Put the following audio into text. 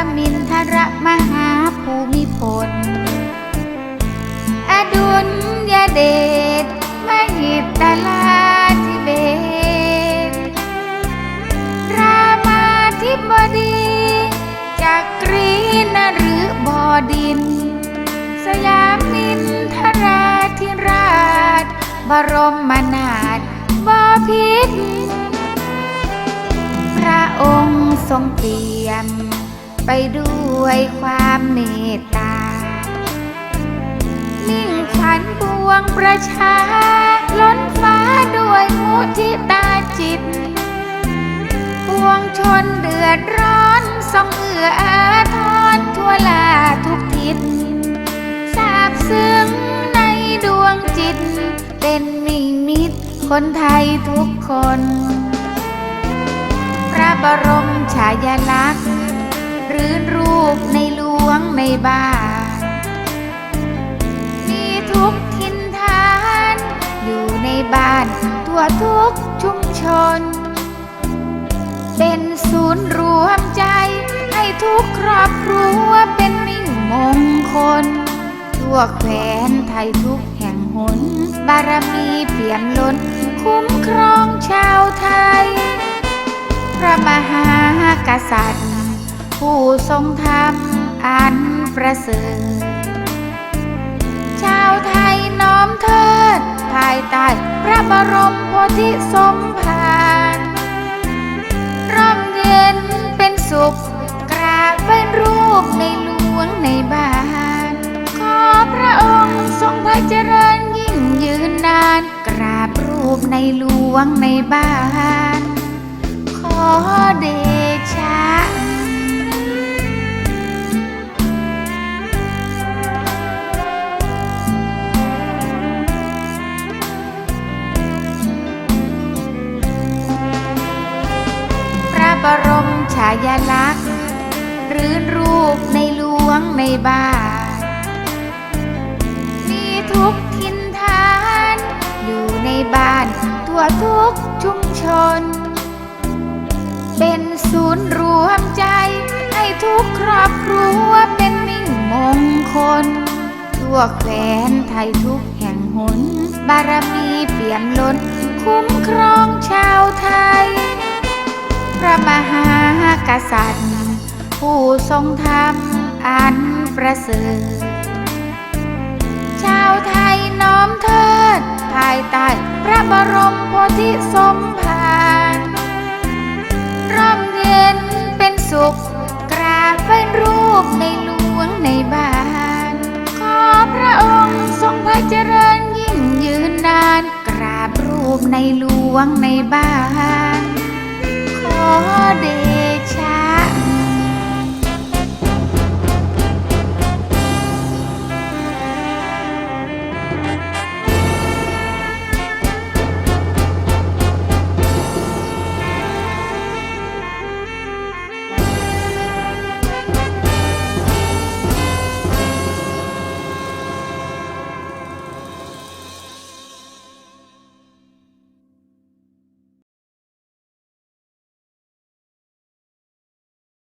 ระมินทรมหาภูมิพล อดุลยเดชมหิตตลาธิเบศรามาธิบดีจักรีนหรืบดิน สยามินทราธิราช บรมนาถบพิตรพระองค์ทรงเปี่ยม ไปด้วยความเมตตา มิ่งขวัญปวงประชา ล้นฟ้าด้วยมุทิตาจิต ปวงชนเดือดร้อนสองเอื้ออาทรทั่วลาทุกทิศสาบซึ้งในดวงจิต เป็นนิมิตคนไทยทุกคน พระบรมฉายาลักษณ์ หรือรูปในหลวงในบ้านมีทุกทินฐาน อยู่ในบ้านทั่วทุกชุมชน เป็นศูนย์รวมใจ ให้ทุกครอบครัวเป็นมิ่งมงคล ทั่วแคว้นไทยทุกแห่งหน บารมีเปี่ยมล้น คุ้มครองชาวไทย พระมหากษัตริย์ ผู้ทรงธรรมอันประเสริฐ ชาวไทยน้อมเทิด ภายใต้พระบรมโพธิสมภารร่มเย็นเป็นสุข กราบเป็นรูปในหลวงในบ้าน ขอพระองค์ทรงพระเจริญยิ่งยืนนาน กราบรูปในหลวงในบ้าน ขอเดช ฉายาลักษณ์หรือรูปในหลวงในบ้านมีทุกทินฐาน อยู่ในบ้านทั่วทุกชุมชน เป็นศูนย์รวมใจ ให้ทุกครอบครัวเป็นมิ่งมงคล ทั่วแคว้นไทยทุกแห่งหน บารมีเปี่ยมล้นคุ้มครอง พระมหากษัตริย์ ผู้ทรงธรรมอันประเสริฐ ชาวไทยน้อมเทิด ภายใต้พระบรมโพธิสมภารร่มเย็นเป็นสุข กราบเป็นรูปในหลวงในบ้าน ขอพระองค์ทรงพระเจริญยิ่งยืนนาน กราบรูปในหลวงในบ้าน